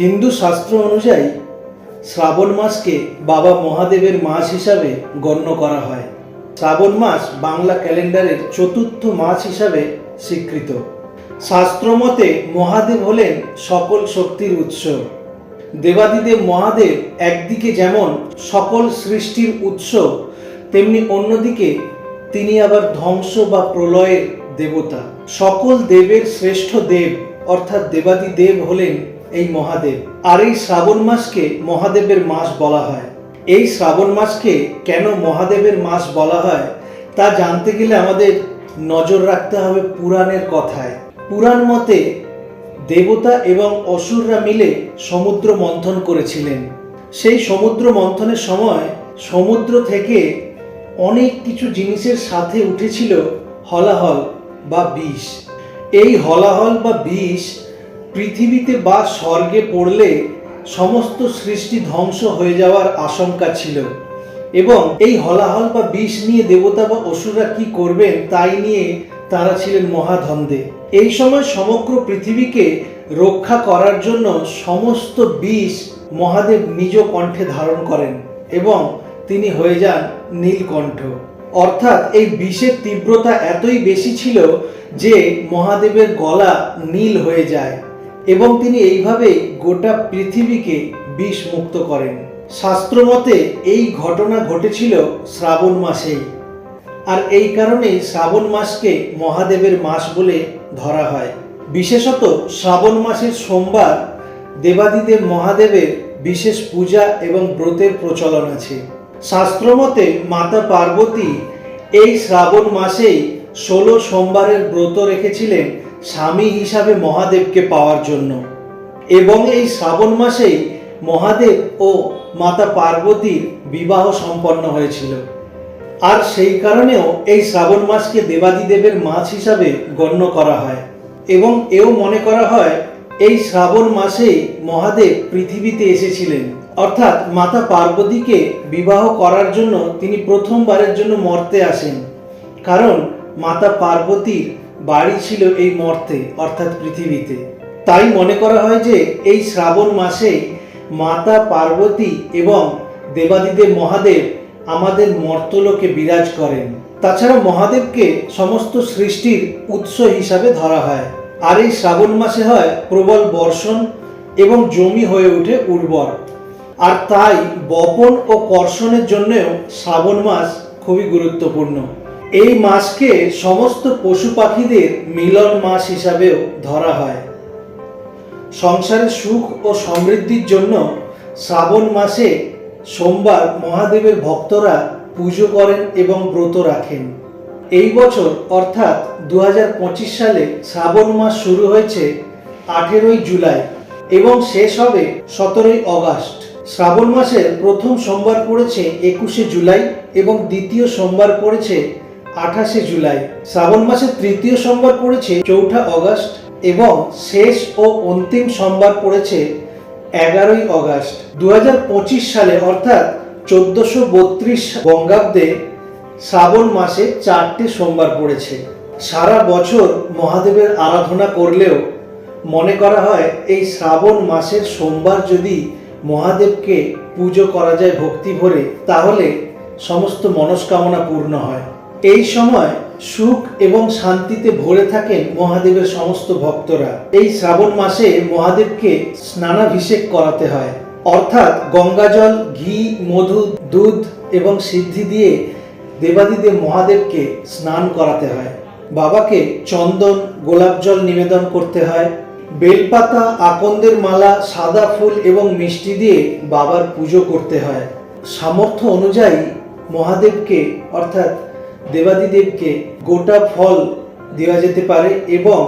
হিন্দু শাস্ত্র অনুযায়ী শ্রাবণ মাসকে বাবা মহাদেবের মাস হিসাবে গণ্য করা হয়। শ্রাবণ মাস বাংলা ক্যালেন্ডারের চতুর্থ মাস হিসাবে স্বীকৃত। শাস্ত্রমতে মহাদেব হলেন সকল শক্তির উৎস। দেবাদিদেব মহাদেব একদিকে যেমন সকল সৃষ্টির উৎস, তেমনি অন্যদিকে তিনি আবার ধ্বংস বা প্রলয়ের দেবতা। সকল দেবের শ্রেষ্ঠ দেব, অর্থাৎ দেবাদিদেব হলেন এই মহাদেব। আর এই শ্রাবণ মাসকে মহাদেবের মাস বলা হয়। এই শ্রাবণ মাসকে কেন মহাদেবের মাস বলা হয়, তা জানতে গেলে আমাদের নজর রাখতে হবে পুরাণের কথায়। পুরাণ মতে দেবতা এবং অসুররা মিলে সমুদ্র মন্থন করেছিলেন। সেই সমুদ্র মন্থনের সময় সমুদ্র থেকে অনেক কিছু জিনিসের সাথে উঠেছিল হলাহল বা বিষ। এই হলাহল বা বিষ পৃথিবীতে বা স্বর্গে পড়লে সমস্ত সৃষ্টি ধ্বংস হয়ে যাওয়ার আশঙ্কা ছিল। এবং এই হলাহল বা বিষ নিয়ে দেবতা বা অসুররা কি করবেন তাই নিয়ে তারা ছিলেন মহাধন্দে। এই সময় সমগ্র পৃথিবীকে রক্ষা করার জন্য সমস্ত বিষ মহাদেব নিজ কণ্ঠে ধারণ করেন এবং তিনি হয়ে যান নীলকণ্ঠ। অর্থাৎ এই বিষের তীব্রতা এতই বেশি ছিল যে মহাদেবের গলা নীল হয়ে যায়। এবং তিনি এইভাবে গোটা পৃথিবীকে বিষ মুক্ত করেন। শাস্ত্রমতে এই ঘটনা ঘটেছিল শ্রাবণ মাসেই আর এই কারণেই শ্রাবণ মাসকে মহাদেবের মাস বলে ধরা হয়। বিশেষত শ্রাবণ মাসের সোমবার দেবাদিদেব মহাদেবের বিশেষ পূজা এবং ব্রতের প্রচলন আছে। শাস্ত্রমতে মাতা পার্বতী এই শ্রাবণ মাসেই ষোলো সোমবারের ব্রত রেখেছিলেন স্বামী হিসাবে মহাদেবকে পাওয়ার জন্য। এবং এই শ্রাবণ মাসেই মহাদেব ও মাতা পার্বতীর বিবাহ সম্পন্ন হয়েছিল। আর সেই কারণেও এই শ্রাবণ মাসকে দেবাদিদেবের মাস হিসাবে গণ্য করা হয়। এবং এও মনে করা হয়, এই শ্রাবণ মাসেই মহাদেব পৃথিবীতে এসেছিলেন। অর্থাৎ মাতা পার্বতীকে বিবাহ করার জন্য তিনি প্রথমবারের জন্য মর্তে আসেন। কারণ মাতা পার্বতীর বাড়ি ছিল এই মর্তে, অর্থাৎ পৃথিবীতে। তাই মনে করা হয় যে, এই শ্রাবণ মাসে মাতা পার্বতী এবং দেবাদিদেব মহাদেব আমাদের মর্তলোকে বিরাজ করেন। তাছাড়া মহাদেবকে সমস্ত সৃষ্টির উৎস হিসাবে ধরা হয়। আর এই শ্রাবণ মাসে হয় প্রবল বর্ষণ এবং জমি হয়ে ওঠে উর্বর। আর তাই বপন ও কর্ষণের জন্যও শ্রাবণ মাস খুবই গুরুত্বপূর্ণ। এই মাসকে সমস্ত পশু পাখিদের মিলন মাস হিসাবেও ধরা হয়। সংসারের সুখ ও সমৃদ্ধির জন্য শ্রাবণ মাসে সোমবার মহাদেবের ভক্তরা পুজো করেন এবং ব্রত রাখেন। এই বছর অর্থাৎ দু হাজার পঁচিশ সালে শ্রাবণ মাস শুরু হয়েছে আঠেরোই জুলাই এবং শেষ হবে সতেরোই অগাস্ট। শ্রাবণ মাসের প্রথম সোমবার পড়েছে একুশে জুলাই এবং দ্বিতীয় সোমবার পড়েছে আঠাশে জুলাই। শ্রাবণ মাসের তৃতীয় সোমবার পড়েছে চৌঠা অগাস্ট এবং শেষ ও অন্তিম সোমবার পড়েছে এগারোই অগাস্ট। দু সালে অর্থাৎ চোদ্দশো বত্রিশ বঙ্গাব্দে শ্রাবণ মাসে চারটে সোমবার পড়েছে। সারা বছর মহাদেবের আরাধনা করলেও মনে করা হয় এই শ্রাবণ মাসের সোমবার যদি মহাদেবকে পুজো করা যায় ভক্তি ভরে তাহলে সমস্ত মনস্কামনা পূর্ণ হয়। এই সময় সুখ এবং শান্তিতে ভরে থাকেন মহাদেবের সমস্ত ভক্তরা। এই শ্রাবণ মাসে মহাদেবকে স্নানাভিষেক করাতে হয়। অর্থাৎ গঙ্গাজল, ঘি, মধু, দুধ এবং সিদ্ধি দিয়ে দেবাদিদেব মহাদেবকে স্নান করাতে হয়। বাবাকে চন্দন, গোলাপ জল নিবেদন করতে হয়। বেলপাতা, আকন্দের মালা, সাদা ফুল এবং মিষ্টি দিয়ে বাবার পুজো করতে হয়। সামর্থ্য অনুযায়ী মহাদেবকে অর্থাৎ দেবাদিদেবকে গোটা ফল দেওয়া যেতে পারে এবং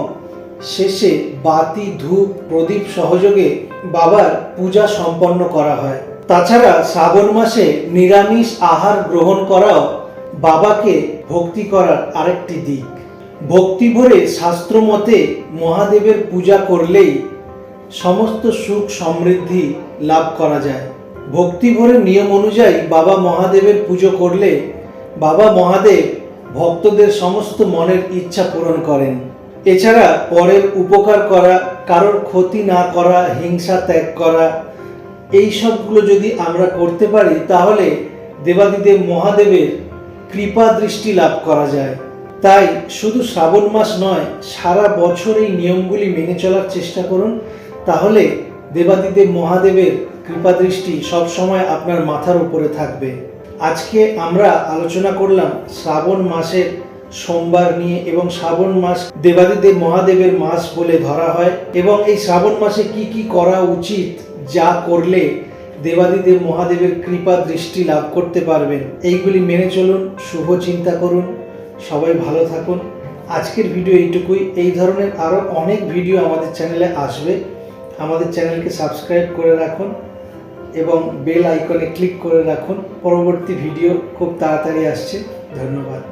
শেষে বাতি, ধূপ, প্রদীপ সহযোগে বাবার পূজা সম্পন্ন করা হয়। তাছাড়া শ্রাবণ মাসে নিরামিষ আহার গ্রহণ করাও বাবাকে ভক্তি করার আরেকটি দিক। ভক্তি ভরে শাস্ত্র মতে মহাদেবের পূজা করলেই সমস্ত সুখ সমৃদ্ধি লাভ করা যায়। ভক্তি ভরে নিয়ম অনুযায়ী বাবা মহাদেবের পুজো করলে বাবা মহাদেব ভক্তদের সমস্ত মনের ইচ্ছা পূরণ করেন। এছাড়া পরের উপকার করা, কারোর ক্ষতি না করা, হিংসা ত্যাগ করা, এই সবগুলো যদি আমরা করতে পারি, তাহলে দেবাদিদেব মহাদেবের কৃপা দৃষ্টি লাভ করা যায়। তাই শুধু শ্রাবণ মাস নয়, সারা বছর এই নিয়মগুলি মেনে চলার চেষ্টা করুন, তাহলে দেবাদিদেব মহাদেবের কৃপা দৃষ্টি সবসময় আপনার মাথার উপরে থাকবে। আজকে আমরা আলোচনা করলাম শ্রাবণ মাসের সোমবার নিয়ে এবং শ্রাবণ মাস দেবাদিদেব মহাদেবের মাস বলে ধরা হয় এবং এই শ্রাবণ মাসে কি কি করা উচিত যা করলে দেবাদিদেব মহাদেবের কৃপা দৃষ্টি লাভ করতে পারবেন, এইগুলি মেনে চলুন, শুভ চিন্তা করুন, সবাই ভালো থাকুন। আজকের ভিডিও এইটুকুই। এই ধরনের আরও অনেক ভিডিও আমাদের চ্যানেলে আসবে। আমাদের চ্যানেলকে সাবস্ক্রাইব করে রাখুন। এবং বেল আইকনে ক্লিক করে রাখুন। পরবর্তী ভিডিও খুব তাড়াতাড়ি আসছে। ধন্যবাদ।